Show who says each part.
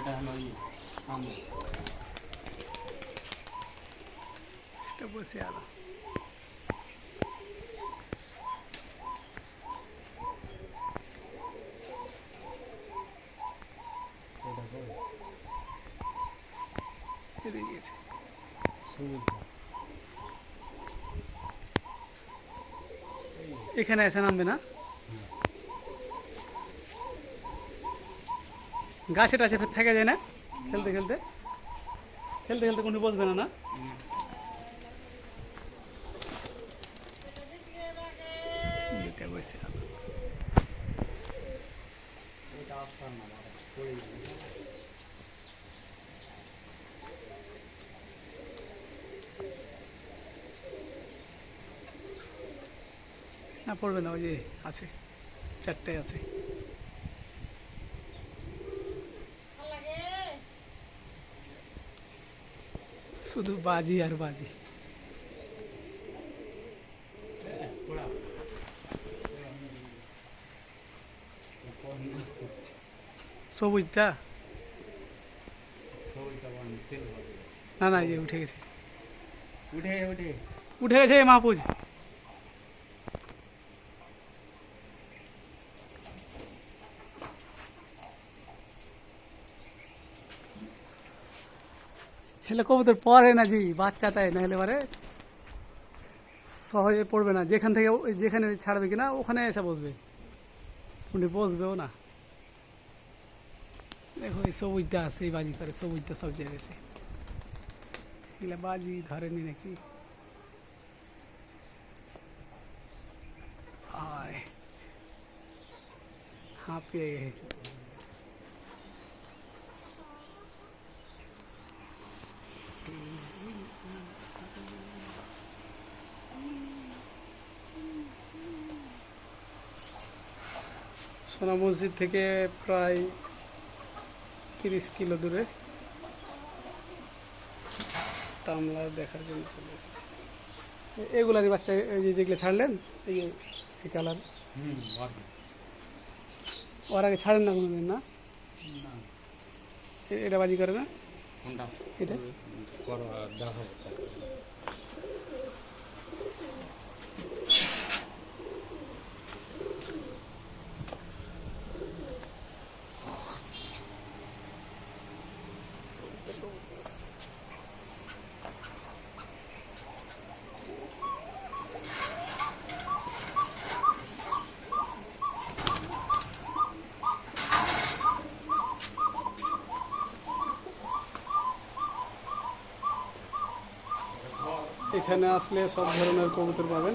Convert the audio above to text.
Speaker 1: এটা হলো ইয়ে আম
Speaker 2: এটা বসে আলো
Speaker 1: এটা করে
Speaker 2: এদিকে গেছে
Speaker 1: সুবিধা
Speaker 2: এখানে এসে নামবে না গাছে টাছে ফের থেকে যায় না। খেলতে খেলতে। খেলতে খেলতে কোনো বসবে না না? পড়বে না, ওই যে আছে, চারটে আছে। শুধু বাজি আর বাজি। সবুজটা? না না উঠে গেছে।
Speaker 1: উঠে উঠে।
Speaker 2: উঠে গেছে মাহফুজ হেলে কবুতর পরে না জি বাচ্চা তাই না হলে পারে সহজে পড়বে না যেখান থেকে ওই যেখানে ছাড়বে কিনা ওখানে এসে বসবে উনি বসবেও না দেখো এই সবুজটা আছে এই বাজি করে সবুজটা সব জায়গায় গেছে এগুলা বাজি ধরেনি নাকি আয় হাঁপিয়ে গেছে সোনা মসজিদ থেকে প্রায় তিরিশ কিলো দূরে টামলা দেখার জন্য চলে এসেছি। এগুলারই বাচ্চা এই যে যেগুলো ছাড়লেন এই এই কালার। ওর আগে ছাড়েন না কোনোদিন না? এটা বাজি করে না? এটা? এখানে আসলে সব ধরনের কবুতর পাবেন